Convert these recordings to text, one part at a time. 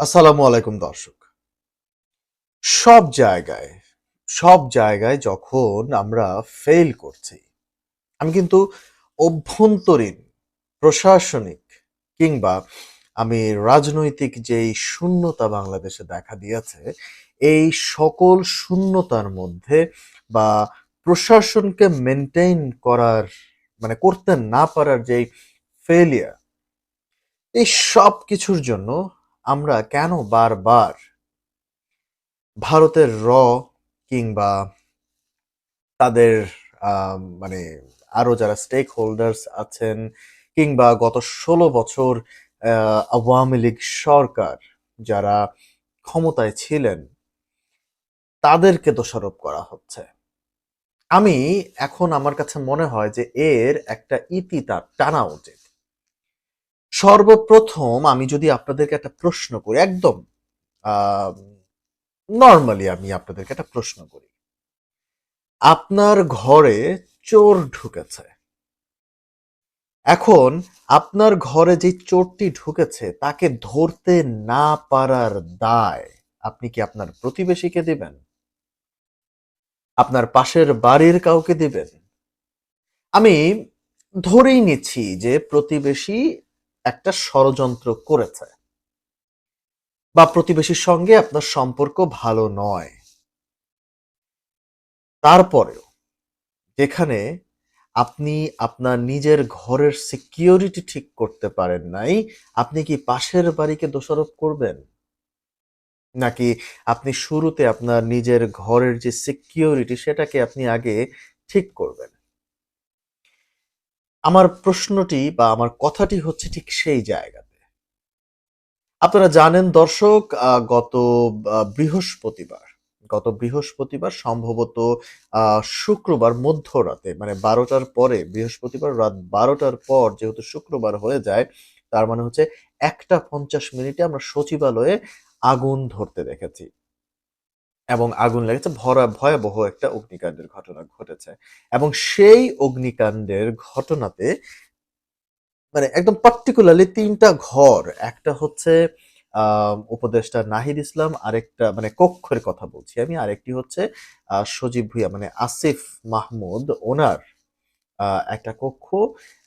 আসসালামু আলাইকুম, দর্শক। সব জায়গায় সব জায়গায় যখন আমরা ফেল করছি, আমি কিন্তু অভ্যন্তরীণ, প্রশাসনিক কিংবা আমি রাজনৈতিক যেই শূন্যতা বাংলাদেশে দেখা দিয়েছে, এই সকল শূন্যতার মধ্যে বা প্রশাসনকে মেনটেন করার মানে করতে না পারার যেই ফেলিয়ার এই সব কিছুর জন্য আমরা কেন বারবার ভারতের র কিংবা তাদের মানে আরও যারা স্টেক হোল্ডার্স আছেন কিংবা গত ষোলো বছর আওয়ামী লীগ সরকার যারা ক্ষমতায় ছিলেন, তাদেরকে দোষারোপ করা হচ্ছে। আমি এখন আমার কাছে মনে হয় যে এর একটা ইতি তার টানা উচিত। সর্বপ্রথম আমি যদি আপনাদেরকে একটা প্রশ্ন করি, একদম নর্মালি আমি আপনাদেরকে একটা প্রশ্ন করি। আপনার ঘরে চোর ঢুকেছে। এখন আপনার ঘরে যে চোরটি ঢুকেছে, তাকে ধরতে না পারার দায় আপনি কি আপনার প্রতিবেশীকে দিবেন? আপনার পাশের বাড়ির কাউকে দিবেন? আমি ধরেই নিচ্ছি যে প্রতিবেশী একটা ষড়যন্ত্র করেছে বা প্রতিবেশীর সঙ্গে আপনার সম্পর্ক ভালো নয়। তারপরেও যেখানে আপনি আপনার নিজের ঘরের সিকিউরিটি ঠিক করতে পারেন নাই, আপনি কি পাশের বাড়িকে দোষারোপ করবেন? নাকি আপনি শুরুতে আপনার নিজের ঘরের যে সিকিউরিটি সেটাকে আপনি আগে ঠিক করবেন? আমার প্রশ্নটি বা আমার কথাটি হচ্ছে ঠিক সেই জায়গাতে। আপনারা জানেন দর্শক গত বৃহস্পতিবার গত বৃহস্পতিবার সম্ভবত শুক্রবার মধ্যরাতে মানে বারোটার পরে, বৃহস্পতিবার রাত বারোটার পর যেহেতু শুক্রবার হয়ে যায়, তার মানে হচ্ছে একটা পঞ্চাশ মিনিটে আমরা সচিবালয়ে আগুন ধরতে দেখেছি। এবং আগুন লেগেছে। ভরা, ভয়াবহ একটা অগ্নিকাণ্ডের ঘটনা ঘটেছে। এবং সেই অগ্নিকাণ্ডের ঘটনাতে মানে একদম পার্টিকুলারলি তিনটা ঘর, একটা হচ্ছে উপদেষ্টা নাহিদ ইসলাম, আরেকটা মানে কক্ষের কথা বলছি আমি, আরেকটি হচ্ছে সজীব ভুইয়া মানে আসিফ মাহমুদ, ওনার একটা কক্ষ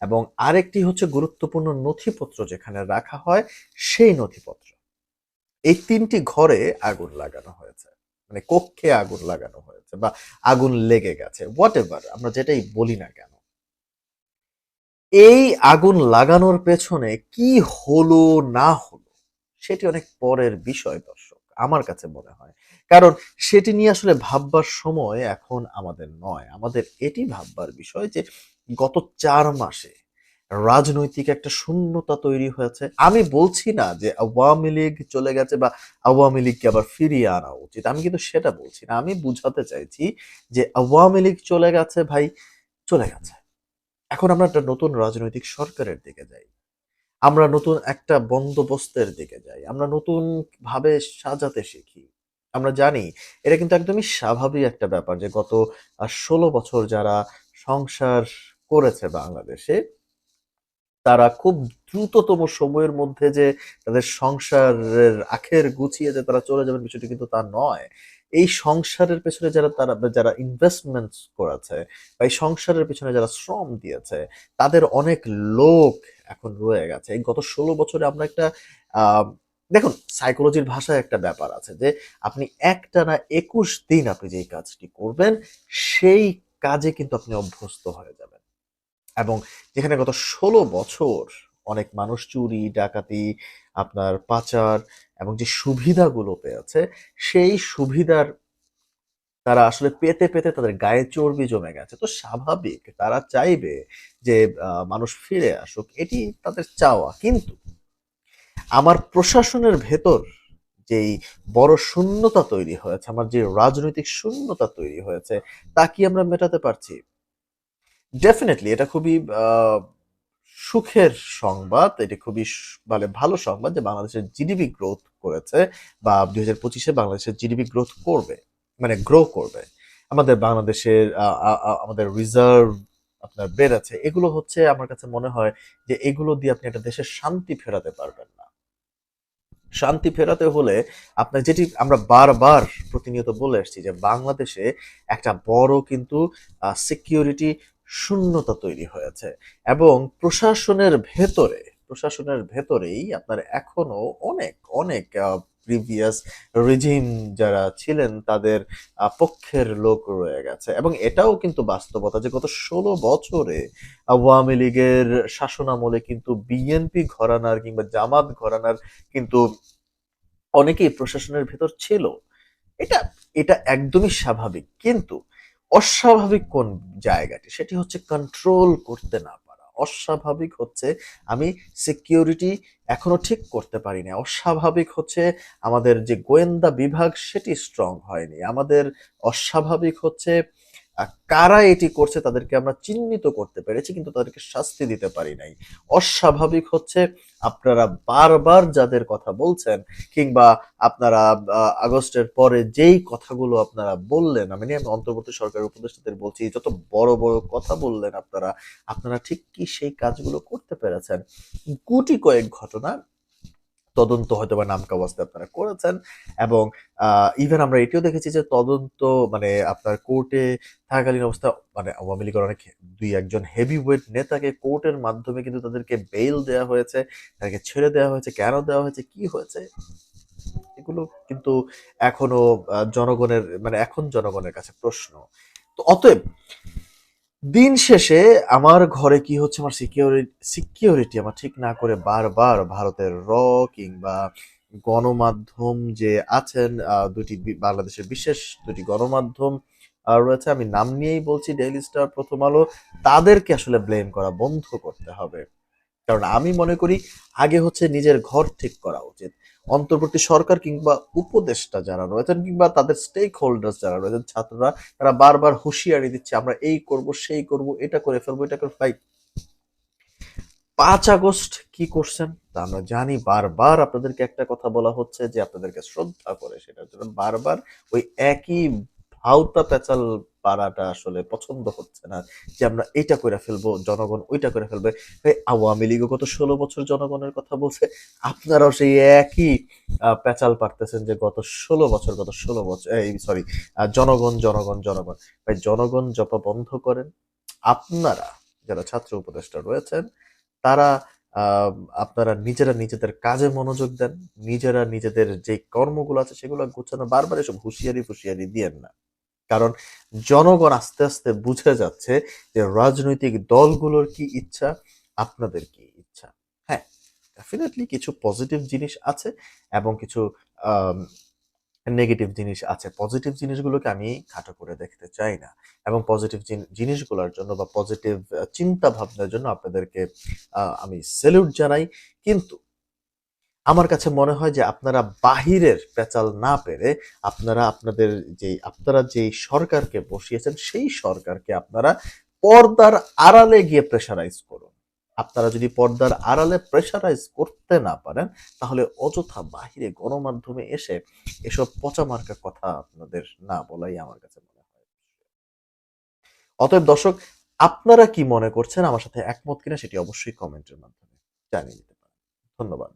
এবং আরেকটি হচ্ছে গুরুত্বপূর্ণ নথিপত্র যেখানে রাখা হয়, সেই নথিপত্র। এই তিনটি ঘরে আগুন লাগানো হয়েছে। মানে কক্ষে আগুন লাগানো হয়েছে বা আগুন লেগে গেছে হোয়াট এভার আমরা যেটাই বলি না কেন। এই আগুন লাগানোর পেছনে কি হলো, না হলো, সেটি অনেক পরের বিষয় দর্শক, আমার কাছে মনে হয়। কারণ সেটি নিয়ে আসলে ভাববার সময় এখন আমাদের নয়। আমাদের এটি ভাববার বিষয় যে গত চার মাসে রাজনৈতিক একটা শূন্যতা তৈরি হয়েছে। আমি বলছি না যে আওয়ামী লীগ চলে গেছে বা আওয়ামী লীগকে আবার ফিরিয়ে আনা উচিত। আমি কিন্তু সেটা বলছি না। আমি বুঝাতে চাইছি যে আওয়ামী লীগ চলে গেছে ভাই, চলে গেছে। এখন আমরা একটা নতুন রাজনৈতিক সরকারের দিকে যাই। আমরা নতুন একটা বন্দোবস্তের দিকে যাই। আমরা নতুন ভাবে সাজাতে শিখি। আমরা জানি, এটা কিন্তু একদমই স্বাভাবিক একটা ব্যাপার যে গত ষোলো বছর যারা সংসার করেছে বাংলাদেশে তারা খুব দ্রুততম সময়ের মধ্যে যে তাদের সংসারের আখের গুছিয়ে যে তারা চলে যাবেন বিষয়টি কিন্তু তা নয়। এই সংসারের পেছনে যারা তারা যারা ইনভেস্টমেন্ট করেছে বা এই সংসারের পেছনে যারা শ্রম দিয়েছে, তাদের অনেক লোক এখন রয়ে গেছে। এই গত ষোলো বছরে আমরা একটা দেখুন সাইকোলজির ভাষায় একটা ব্যাপার আছে যে আপনি একটানা একুশ দিন আপনি যেই কাজটি করবেন, সেই কাজে কিন্তু আপনি অভ্যস্ত হয়ে যাবেন। এবং যেখানে গত ষোলো বছর অনেক মানুষ চুরি, ডাকাতি, আপনার পাচার এবং যে সুবিধাগুলো পেয়েছে, সেই সুবিধার তারা আসলে পেতে পেতে তাদের গায়ে চর্বি জমে গেছে। তো স্বাভাবিক তারা চাইবে যে মানুষ ফিরে আসুক, এটি তাদের চাওয়া। কিন্তু আমার প্রশাসনের ভেতর যেই বড় শূন্যতা তৈরি হয়েছে, আমার যে রাজনৈতিক শূন্যতা তৈরি হয়েছে, তা কি আমরা মেটাতে পারছি? ডেফিনেটলি এটা খুবই সুখের সংবাদ। এটি খুবই মানে ভালো সংবাদ যে বাংলাদেশের জিডিপি গ্রোথ করেছে বা দুই হাজার পঁচিশে বাংলাদেশের জিডিপি গ্রোথ করবে মানে গ্রো করবে। আমাদের বাংলাদেশের আমাদের রিজার্ভ আপনার বেড়েছে। এগুলো হচ্ছে আমার কাছে মনে হয় যে এগুলো দিয়ে আপনি একটা দেশের শান্তি ফেরাতে পারবেন না। শান্তি ফেরাতে হলে আপনার যেটি আমরা বারবার প্রতিনিয়ত বলে আসছি যে বাংলাদেশে একটা বড় কিন্তু সিকিউরিটি শূন্যতা তৈরি হয়েছে এবং প্রশাসনের ভেতরে, প্রশাসনের ভেতরেই আপনার এখনও অনেক অনেক প্রিভিয়াস রিজিম যারা ছিলেন তাদের পক্ষের লোক রয়ে গেছে। এবং এটাও কিন্তু বাস্তবতা যে গত ষোলো বছরে আওয়ামী লীগের শাসনামলে কিন্তু বিএনপি ঘরানার কিংবা জামাত ঘরানার কিন্তু অনেকেই প্রশাসনের ভেতর ছিল। এটা এটা একদমই স্বাভাবিক। কিন্তু অস্বাভাবিক কোন জায়গাটি? সেটি হচ্ছে কন্ট্রোল করতে না পারা। অস্বাভাবিক হচ্ছে আমি সিকিউরিটি এখনও ঠিক করতে পারি না অস্বাভাবিক হচ্ছে আমাদের যে গোয়েন্দা বিভাগ, সেটি স্ট্রং হয়নি। আমাদের অস্বাভাবিক হচ্ছে কারা এটি করছে তাদেরকে আমরা চিহ্নিত করতে পেরেছি, কিন্তু তাদেরকে শাস্তি দিতে পারি নাই। অস্বাভাবিক হচ্ছে আপনারা বারবার যাদের কথা বলছেন, কিংবা আপনারা আগস্টের পরে যেই কথাগুলো আপনারা বললেন, আমি আমি অন্তর্বর্তী সরকারের উপদেষ্টাদের বলছি, যত বড় বড় কথা বললেন আপনারা আপনারা ঠিক কি সেই কাজগুলো করতে পেরেছেন? গুটি কয়েক ঘটনা তদন্ত হয়তো বা নামকা অবস্থায় আপনারা করেছেন এবং ইভেন আমরা এটিও দেখেছি যে তদন্ত মানে আপনার কোর্টে থাকাকালীন অবস্থা মানে আওয়ামী লীগের অনেক দুই একজন হেভি ওয়েট নেতাকে কোর্টের মাধ্যমে কিন্তু তাদেরকে বেইল দেওয়া হয়েছে, তাদেরকে ছেড়ে দেওয়া হয়েছে, কেন দেওয়া হয়েছে, কি হয়েছে? এগুলো কিন্তু এখনও জনগণের মানে এখন জনগণের কাছে প্রশ্ন। তো অতএব দিন শেষে আমার ঘরে কি হচ্ছে? আমার সিকিউরিটি সিকিউরিটি আমার ঠিক না করে বারবার ভারতের র কিংবা গণমাধ্যম যে আছেন দুটি বাংলাদেশের বিশেষ দুটি গণমাধ্যম রয়েছে, আমি নাম নিয়েই বলছি ডেইলি স্টার প্রথম আলো, তাদেরকে আসলে ব্লেম করা বন্ধ করতে হবে। কারণ আমি মনে করি, আগে হচ্ছে নিজের ঘর ঠিক করা উচিত। অন্তর্বর্তী সরকার কিংবা উপদেষ্টা যারা রয়েছেন কিংবা তাদের স্টেক হোল্ডার যারা রয়েছেন, ছাত্ররা, তারা বারবার হুঁশিয়ারি দিচ্ছে, আমরা এই করব, সেই করব, এটা করে ফেলব, এটা করে ভাই, পাঁচ আগস্ট কি করছেন? তা আমরা জানি, বারবার আপনাদেরকে একটা কথা বলা হচ্ছে যে আপনাদেরকে শ্রদ্ধা করে, সেটার জন্য বারবার ওই একই ভাউতা পেঁচাল পাড়াটা আসলে পছন্দ হচ্ছে না যে আমরা এটা করে ফেলব, জনগণ ওইটা করে ফেলবে। এই আওয়ামী লীগও গত ষোলো বছর জনগণের কথা বলছে, আপনারাও সেই একই পেঁচাল পারতেছেন যে গত ষোলো বছর, গত ষোলো বছর এই সরি জনগণ জনগণ জনগণ। ভাই, জনগণ জপা বন্ধ করেন, আপনারা যারা ছাত্র উপদেষ্টা রয়েছেন, তারা আপনারা নিজেরা নিজেদের কাজে মনোযোগ দেন, নিজেরা নিজেদের যে কর্মগুলো আছে সেগুলো গোছানো, বারবার এসব হুঁশিয়ারি ফুশিয়ারি দিয়েন না। কারণ জনগণ আস্তে আস্তে বুঝে যাচ্ছে যে রাজনৈতিক দলগুলোর কি ইচ্ছা, আপনাদের কি ইচ্ছা। হ্যাঁ ডেফিনেটলি কিছু পজিটিভ জিনিস আছে এবং কিছু নেগেটিভ জিনিস আছে। পজিটিভ জিনিসগুলোকে আমি খাটো করে দেখতে চাই না এবং পজিটিভ জিনিসগুলোর জন্য বা পজিটিভ চিন্তা ভাবনার জন্য আপনাদেরকে আমি স্যালুট জানাই। কিন্তু আমার কাছে মনে হয় যে আপনারা বাহিরের পেঁচাল না পেরে আপনারা আপনাদের যে আপনারা যেই সরকারকে বসিয়েছেন, সেই সরকারকে আপনারা পর্দার আড়ালে গিয়ে প্রেশারাইজ করুন। আপনারা যদি পর্দার আড়ালে প্রেশারাইজ করতে না পারেন, তাহলে অযথা বাহিরে গণমাধ্যমে এসে এসব পচা মার্কা কথা আপনাদের না বলাই আমার কাছে মনে হয়। অতএব দর্শক, আপনারা কি মনে করছেন? আমার সাথে একমত কিনা সেটি অবশ্যই কমেন্টের মাধ্যমে জানিয়ে দিতে পারেন। ধন্যবাদ।